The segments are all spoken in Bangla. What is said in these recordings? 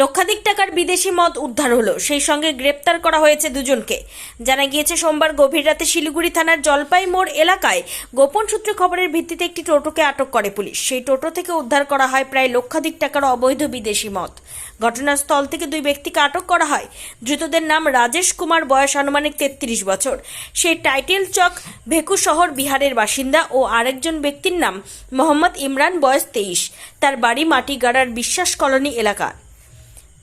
লক্ষাধিক টাকার বিদেশি মদ উদ্ধার হলো। সেই সঙ্গে গ্রেপ্তার করা হয়েছে দুজনকে। জানা গিয়েছে, সোমবার গভীর রাতে শিলিগুড়ি থানার জলপাই মোড় এলাকায় গোপন সূত্রে খবরের ভিত্তিতে একটি টোটোকে আটক করে পুলিশ। সেই টোটো থেকে উদ্ধার করা হয় প্রায় লক্ষাধিক টাকার অবৈধ বিদেশি মদ। ঘটনাস্থল থেকে দুই ব্যক্তিকে আটক করা হয়। ধৃতদের নাম রাজেশ কুমার, বয়স আনুমানিক তেত্রিশ বছর। সেই টাইটেল চক ভেকু শহর বিহারের বাসিন্দা ও আরেকজন ব্যক্তির নাম মোহাম্মদ ইমরান, বয়স তেইশ। তার বাড়ি মাটিগাড়ার বিশ্বাস কলোনি এলাকা।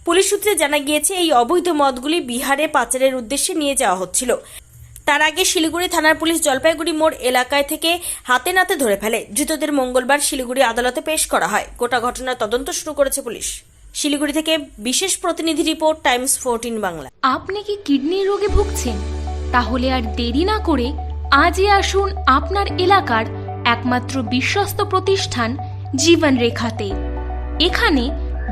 পুলিশ সূত্রে জানা গিয়েছে, এই অবৈধ মদগুলি বিহারে পাচারের উদ্দেশ্যে নিয়ে যাওয়া হচ্ছিল। তার আগে শিলিগুড়ি থানার পুলিশ জলপাইগুড়ি মোড় এলাকায় থেকে হাতে নাতে ধরে ফেলে। ধৃতদের মঙ্গলবার শিলিগুড়ি আদালতে পেশ করা হয়। গোটা ঘটনার তদন্ত শুরু করেছে পুলিশ। শিলিগুড়ি থেকে বিশেষ প্রতিনিধি রিপোর্ট, টাইমস ফোরটিন বাংলা। আপনি কি কিডনির রোগে ভুগছেন? তাহলে আর দেরি না করে আজই আসুন আপনার এলাকার একমাত্র বিশ্বস্ত প্রতিষ্ঠান জীবন রেখাতে এখানে